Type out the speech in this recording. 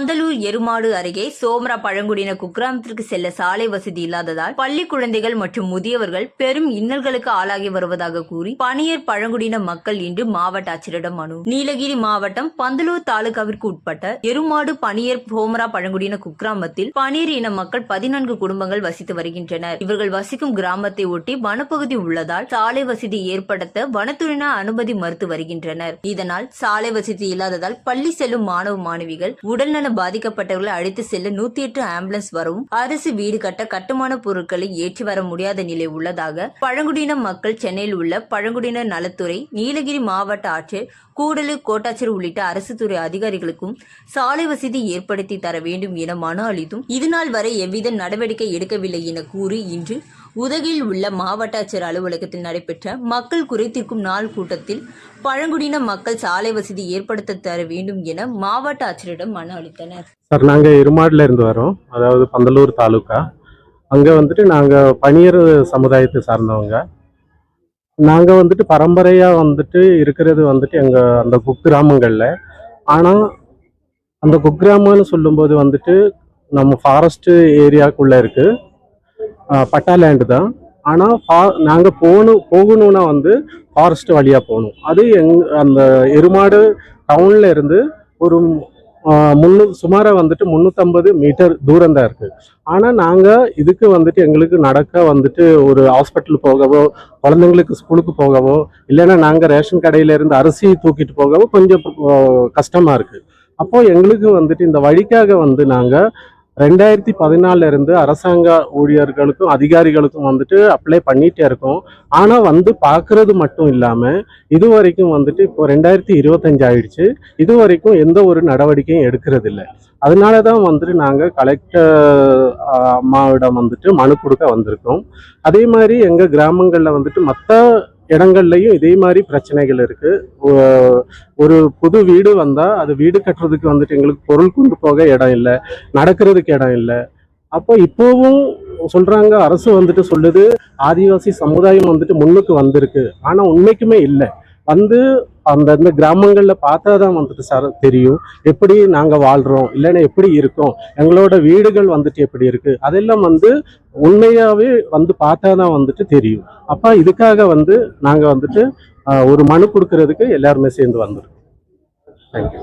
பந்தலூர் எருமாடு அருகே சோமரா பழங்குடியின குக்கிராமத்திற்கு செல்ல சாலை வசதி இல்லாததால் பள்ளி குழந்தைகள் மற்றும் முதியவர்கள் பெரும் இன்னல்களுக்கு ஆளாகி வருவதாக கூறி பணியர் பழங்குடியின மக்கள் இன்று மாவட்ட ஆட்சியரிடம் மனு. நீலகிரி மாவட்டம் பந்தலூர் தாலுகாவிற்கு உட்பட்ட எருமாடு பணியர் சோமரா பழங்குடியின குக்கிராமத்தில் பணியர் இன மக்கள் பதினான்கு குடும்பங்கள் வசித்து வருகின்றனர். இவர்கள் வசிக்கும் கிராமத்தை ஒட்டி வனப்பகுதி உள்ளதால் சாலை வசதி ஏற்படுத்த வனத்துறையினர் அனுமதி மறுத்து வருகின்றனர். இதனால் சாலை வசதி இல்லாததால் பள்ளி செல்லும் மாணவ மாணவிகள் உடல்நலம் பாதிக்கப்பட்டவர்களை அழைத்து செல்ல நூத்தி எட்டு ஆம்புலன்ஸ் வரவும் அரசு வீடு கட்ட கட்டுமான பொருட்களை ஏற்றி வர முடியாத நிலை உள்ளதாக பழங்குடியின மக்கள் சென்னையில் உள்ள பழங்குடியினர் நலத்துறை நீலகிரி மாவட்ட ஆட்சியர் கூடலு கோட்டாட்சியர் உள்ளிட்ட அரசு துறை அதிகாரிகளுக்கும் சாலை வசதி ஏற்படுத்தி தர வேண்டும் என மனு அளித்தும் இதுநாள் வரை எவ்வித நடவடிக்கை எடுக்கவில்லை என கூறி இன்று உதகையில் உள்ள மாவட்ட ஆட்சியர் அலுவலகத்தில் நடைபெற்ற மக்கள் குறைத்திருக்கும் நாள் கூட்டத்தில் பழங்குடியின மக்கள் சாலை வசதி ஏற்படுத்த தர வேண்டும் என மாவட்ட ஆட்சியரிடம் மனு அளித்தனர். சார் நாங்கள் இருமாடில இருந்து வரோம். அதாவது பந்தலூர் தாலுக்கா. அங்கே வந்துட்டு நாங்கள் பணியர் சமுதாயத்தை சார்ந்தவங்க. நாங்கள் வந்துட்டு பரம்பரையாக வந்துட்டு இருக்கிறது வந்துட்டு எங்கள் அந்த குக்கிராமங்களில் ஆனால் அந்த குக்கிராமம்னு சொல்லும்போது வந்துட்டு நம்ம ஃபாரஸ்ட்டு ஏரியாக்குள்ளே இருக்குது பட்டா லேண்டு தான். ஆனால் ஃபா நாங்கள் போகணும் போகணுன்னா வந்து ஃபாரஸ்ட் வழியாக போகணும். அது எங் அந்த எருமாடு டவுனில் இருந்து ஒரு முன்னூ சுமாராக வந்துட்டு முந்நூற்றம்பது மீட்டர் தூரம் தான் இருக்குது ஆனால் நாங்கள் இதுக்கு வந்துட்டு எங்களுக்கு நடக்க வந்துட்டு ஒரு ஹாஸ்பிட்டல் போகவோ குழந்தைங்களுக்கு ஸ்கூலுக்கு போகவோ இல்லைன்னா நாங்கள் ரேஷன் கடையிலேருந்து அரிசி தூக்கிட்டு போகவோ கொஞ்சம் கஷ்டமாக இருக்குது அப்போது எங்களுக்கு வந்துட்டு இந்த வழிக்காக வந்து நாங்கள் ரெண்டாயிரத்தி பதினாலில் இருந்து அரசாங்க ஊழியர்களுக்கும் அதிகாரிகளுக்கும் வந்துட்டு அப்ளை பண்ணிகிட்டே இருக்கோம். ஆனால் வந்து பார்க்குறது மட்டும் இல்லாமல் இது வரைக்கும் வந்துட்டு இப்போ ரெண்டாயிரத்தி இருபத்தஞ்சு ஆயிடுச்சு. இது வரைக்கும் எந்த ஒரு நடவடிக்கையும் எடுக்கிறது இல்லை அதனால தான் வந்துட்டு நாங்கள் கலெக்டர் அம்மாவிடம் வந்துட்டு மனு கொடுக்க வந்திருக்கோம். அதே மாதிரி எங்கள் கிராமங்களில் வந்துட்டு மற்ற இடங்கள்லையும் இதே மாதிரி பிரச்சனைகள் இருக்கு. ஒரு புது வீடு வந்தா அது வீடு கட்டுறதுக்கு வந்துட்டு எங்களுக்கு பொருள் கொண்டு போக இடம் இல்லை நடக்கிறதுக்கு இடம் இல்லை. அப்போ இப்போவும் சொல்றாங்க அரசு வந்துட்டு சொல்லுது ஆதிவாசி சமுதாயம் வந்துட்டு முன்னுக்கு வந்திருக்கு. ஆனா உண்மைக்குமே இல்லை. வந்து அந்த இந்த பார்த்தா தான் வந்துட்டு சார் தெரியும். எப்படி நாங்கள் வாழ்கிறோம் இல்லைன்னா எப்படி இருக்கோம் எங்களோட வீடுகள் வந்துட்டு எப்படி இருக்கு அதெல்லாம் வந்து உண்மையாகவே வந்து பார்த்தா தான் வந்துட்டு தெரியும். அப்போ இதுக்காக வந்து நாங்கள் வந்துட்டு ஒரு மனு கொடுக்கறதுக்கு எல்லாருமே சேர்ந்து வந்துடும் தேங்க்யூ